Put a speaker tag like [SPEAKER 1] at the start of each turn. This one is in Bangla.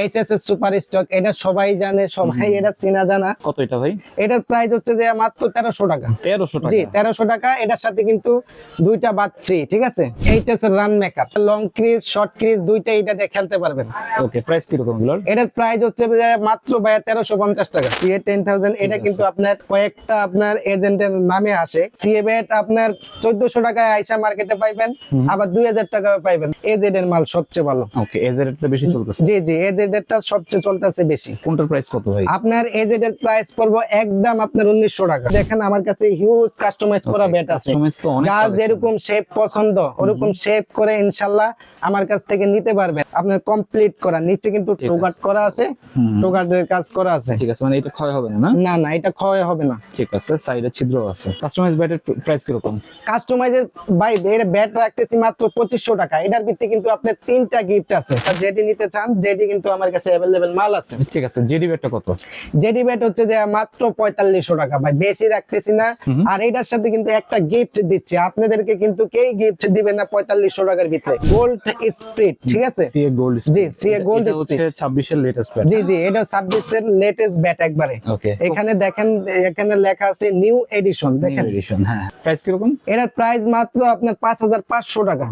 [SPEAKER 1] এইচএসএস সুপার স্টক এটা সবাই জানে সবাই এটা চেনা জানা।
[SPEAKER 2] কত এটা ভাই?
[SPEAKER 1] এটার প্রাইস হচ্ছে যে মাত্র টাকা। জি
[SPEAKER 2] টাকা
[SPEAKER 1] এটার সাথে কিন্তু দুইটা ফ্রি ঠিক আছে? HS run maker long crease short crease দুইটা এটা দিয়ে খেলতে পারবেন।
[SPEAKER 2] ওকে প্রাইসগুলোর?
[SPEAKER 1] এটার প্রাইস হচ্ছে যে মাত্র টাকা। সিএ টেন থাউজেন্ড এটা কিন্তু আপনার কয়েকটা আপনার এজেন্টের নামে আসে। সিএ বেট আপনার চোদ্দশো টাকায় আইসা মার্কেটে পাইবেন আবার দুই হাজার টাকা পাইবেন। এজেড এর মাল সবচেয়ে ভালো।
[SPEAKER 2] ওকে রেটটা বেশি চলতেছে।
[SPEAKER 1] জি জি এজেড এরটা সবচেয়ে চলতেছে বেশি।
[SPEAKER 2] কোনটার প্রাইস কত ভাই?
[SPEAKER 1] আপনার এজেড এর প্রাইস পড়ব একদম আপনার উনিশশো টাকা। দেখেন আমার কাছে হিউজ কাস্টমাইজ করা ব্যাট আছে। যার যেরকম শেপ পছন্দ ওরকম শেপ করে ইনশাল্লাহ আমার কাছ থেকে নিতে পারবেন। আপনার কমপ্লিট করা। নিচে কিন্তু টোগাট করা আছে টোগাটের কাজ করা আছে।
[SPEAKER 2] ঠিক আছে মানে এটা ক্ষয় হবে না না?
[SPEAKER 1] না এটা ক্ষয় হবে না।
[SPEAKER 2] ঠিক আছে সাইডে ছিদ্র আছে। কাস্টমাইজ ব্যাটের প্রাইস কীরকম?
[SPEAKER 1] কাস্টমাইজের ভাই এর ব্যাট রাখতেছি মাত্র পঁচিশশো টাকা। এটার ভিত্তি কিন্তু আপনার তিনটা গিফট আছে। যেটি নিতে চান যেটি কিন্তু আমার কাছে অ্যাভেলেবেল মাল আছে।
[SPEAKER 2] ঠিক আছে জেডি ব্যাটটা কত?
[SPEAKER 1] যেটি ব্যাট হচ্ছে যে মাত্র পঁয়তাল্লিশশো টাকা ভাই বেশি রাখতেছি না। আর এটার সাথে কিন্তু একটা গিফট দিচ্ছে আপনাদেরকে কিন্তু কেই গিফট দিবে না পঁয়তাল্লিশশো টাকার ভিতরে? গোল্ড স্প্রিট ঠিক আছে?
[SPEAKER 2] সিএ গোল্ড
[SPEAKER 1] জি, CA gold
[SPEAKER 2] হচ্ছে 26 এর লেটেস্ট ব্যাট
[SPEAKER 1] জি জি এটা ছাব্বিশের লেটেস্ট ব্যাট একবারে।
[SPEAKER 2] ওকে
[SPEAKER 1] এখানে দেখেন এখানে লেখা আছে নিউ এডিশন দেখেন।
[SPEAKER 2] এডিশন হ্যাঁ। প্রাইস কীরকম?
[SPEAKER 1] এটার প্রাইস মাত্র আপনার পাঁচ হাজার পাঁচশো টাকা।